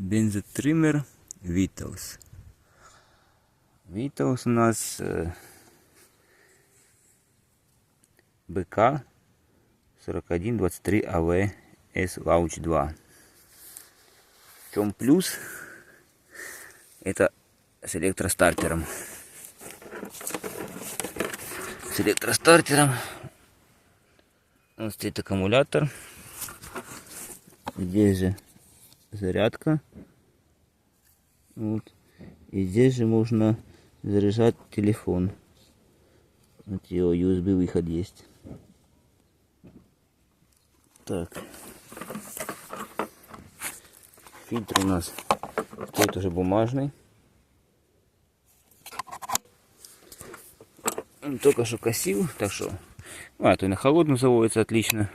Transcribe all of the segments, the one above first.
Бензотример Vitals. Vitals у нас е, БК 4123 АВ С Лауч 2. В чем плюс? Это с электростартером. С электростартером вот стоит аккумулятор. Здесь же зарядка. Вот. И здесь же можно заряжать телефон. Вот его USB выход есть. Так. Фильтр у нас стоит уже бумажный. Только что косил, так что... А, то и на холодную заводится отлично.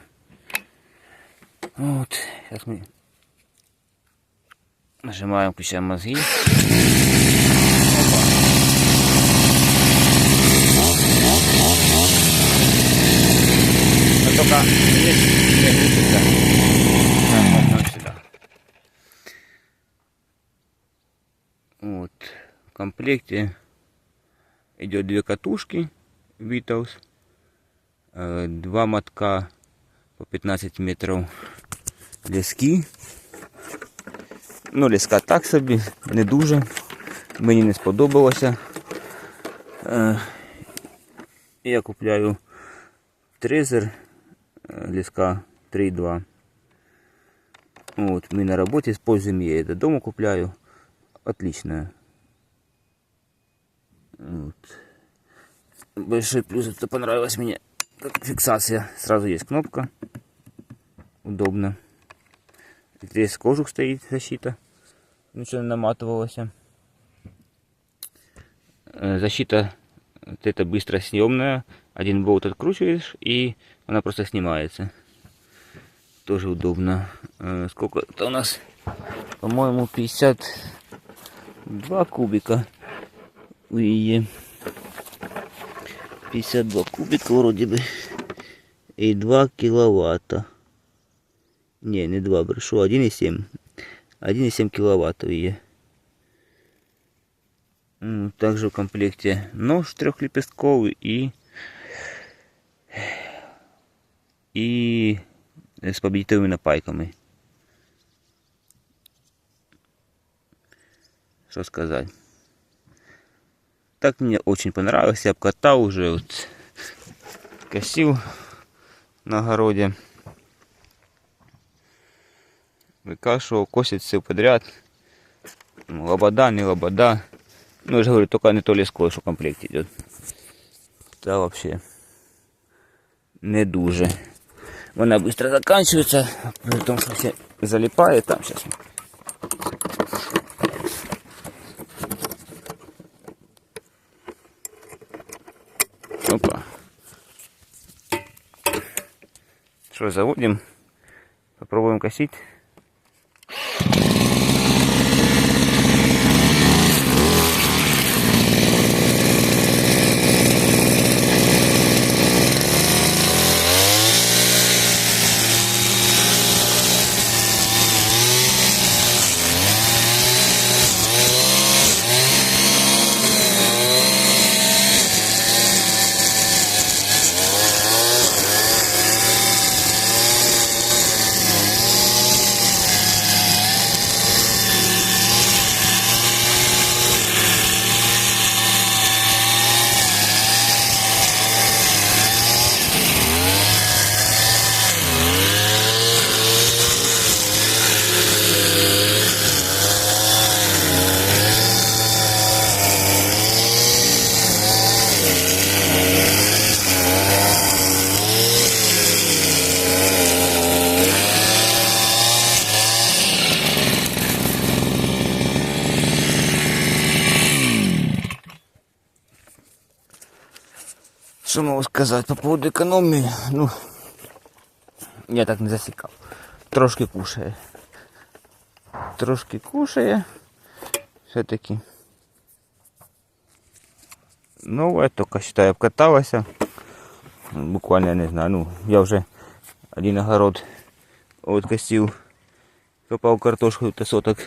Вот. Сейчас мы нажимаем, включаем мозги. Но только здесь не крутится. Так, возьмем сюда. Вот. В комплекте идет две катушки Beatles, э, два мотка по 15 метров лески. Ну, леска так собі, не дуже. Мені не сподобалося. Я купляю трезер е, леска 3,2. Вот, мы на работе используем я это дома купляю. Отлично. Вот. Большой плюс это понравилось мне. Как фиксация. Сразу есть кнопка. Удобно. Здесь кожух стоит защита. Ничего не наматывалось. Э, Защита вот это быстро съемная. Один болт откручиваешь и она просто снимается. Тоже удобно. Э, Сколько это у нас? По-моему 52 кубика. її 52 кубика вроде бы. И 2 киловатта. Не, не 2, брешу, 1,7. 1,7 киловатт у її. М, Также в комплекте нож трехлепестковый и и с победителями напайками. Что сказать? Так мне очень понравилось. Я обкатал уже вот косил на огороде. Выкашивал, косит все подряд. Ну, Лобода, не лобода. Ну, я же говорю, только не то леско, что в комплекте идет. Да, вообще не дуже. Вона быстро заканчивается, при том, что все залипает там сейчас. Опа. Что, заводим? Попробуем косить. Що можу сказати по поводу економії? Ну, я так не засікав. Трошки кушає. Трошки кушає. Все-таки. Ну, Новая, только считай, обкаталася. Буквально, я не знаю, ну, я вже один огород откосив. Копав картошку та соток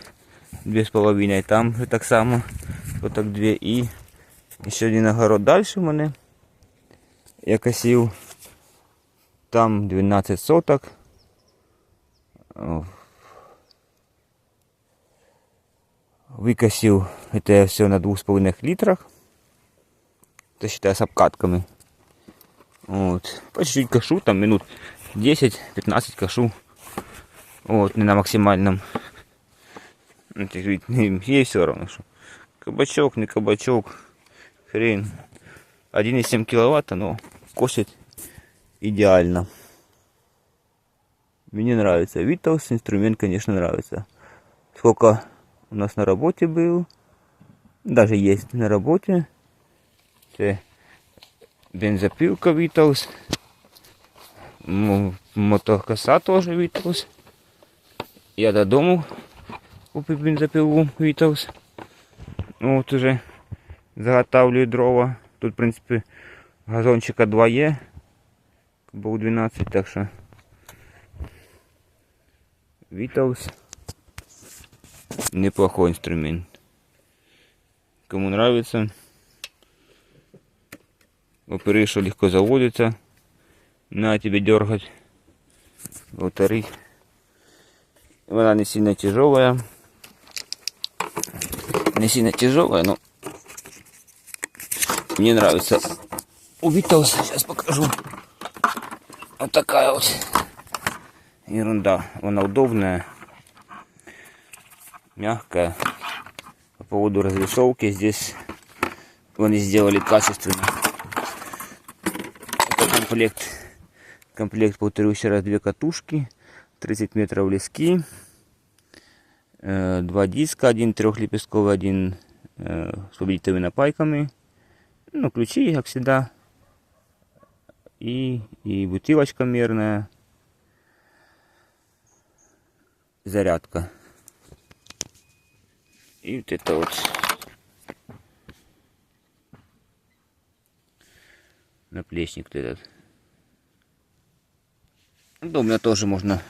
Дві з половиною. Там так само. Отак дві. І ще один огород далі в мене. Я косив. Там 12 соток. Выкосил это все на двух с половиной литрах. Это считаю с обкатками. Вот. По чуть-чуть кашу, там минут 10-15 кашу. Вот, не на максимальном. Ну, Ей все равно, что. Кабачок, не кабачок. Хрен. 1,7 киловатта, но косит идеально. Мне нравится. Виталс инструмент, конечно, нравится. Сколько у нас на работе был. Даже есть на работе. Це бензопилка Виталс. Мотокоса тоже Виталс. Я додому купив бензопилу Виталс. Вот уже заготавливаю дрова. Тут, в принципе, газончика 2 є. Був 12, так що Виталс неплохой инструмент. Кому нравится. Во-первых, что легко заводится. На тебе дергать. Во-вторых, она не сильно тяжелая. Не сильно тяжелая, но мне нравится. Увиделся, сейчас покажу. Вот такая вот ерунда. Она удобная мягкая. По поводу разрисовки здесь они сделали качественно. Это комплект. Комплект, повторюсь еще раз, две катушки, 30 метров лески, э, два диска, один трехлепестковый, один э, с победителями напайками, ну, ключи, как всегда, и, и бутылочка мерная, зарядка. И вот это вот наплечник этот. Ну, у меня тоже можно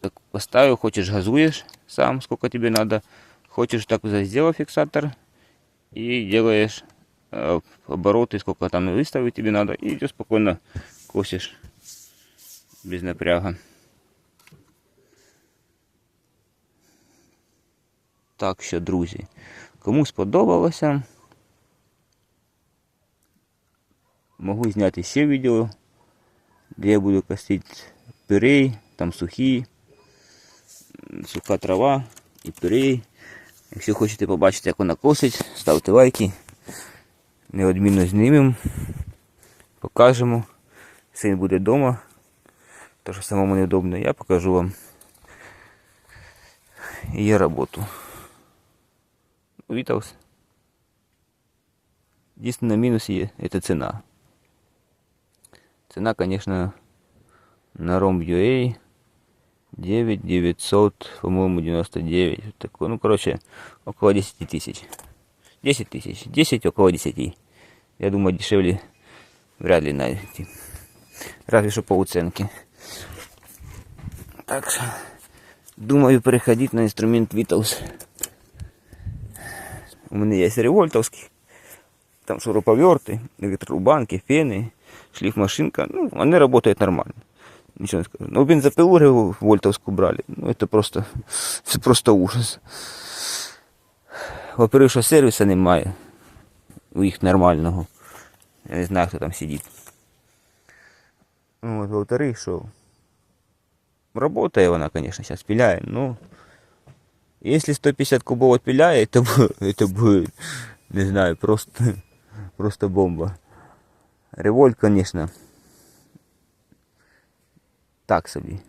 так поставил, хочешь газуешь сам, сколько тебе надо. Хочешь так сделал фиксатор и делаешь обороты, сколько там выставить тебе надо. И идешь спокойно косишь без напряга. Так що, друзі, кому сподобалося, можу зняти ще відео, де я буду косити пирей, там сухі, суха трава і пирей. Якщо хочете побачити, як вона косить, ставте лайки. Неодмінно знімемо, покажемо. Син буде вдома, тому що самому неудобно, я покажу вам її роботу. Виталс. Единственный минус это цена. Цена, конечно, на ROM.ua 9 900, по-моему, 99. Такой, ну, короче, около 10 тысяч. 10 тысяч. 10 около 10. Я думаю, дешевле вряд ли найти. Разве что по уценке. Так что, думаю переходить на инструмент Vitals. У мене є револьтовські. Там шуруповерты, электрорубанки, фены, шлифмашинка. Ну, они работают нормально. Ничего не скажу. Но бензопилу револьтовскую брали. Ну, это просто, це просто ужас. Во-первых, що сервіса немає. У їх нормального. Я не знаю, хто там сидить. Ну, вот, во-вторых, що работає вона, конечно, сейчас пиляє, но если 150 кубов отпиляет, это будет, это будет, не знаю, просто, просто бомба. Револьт, конечно, так собі.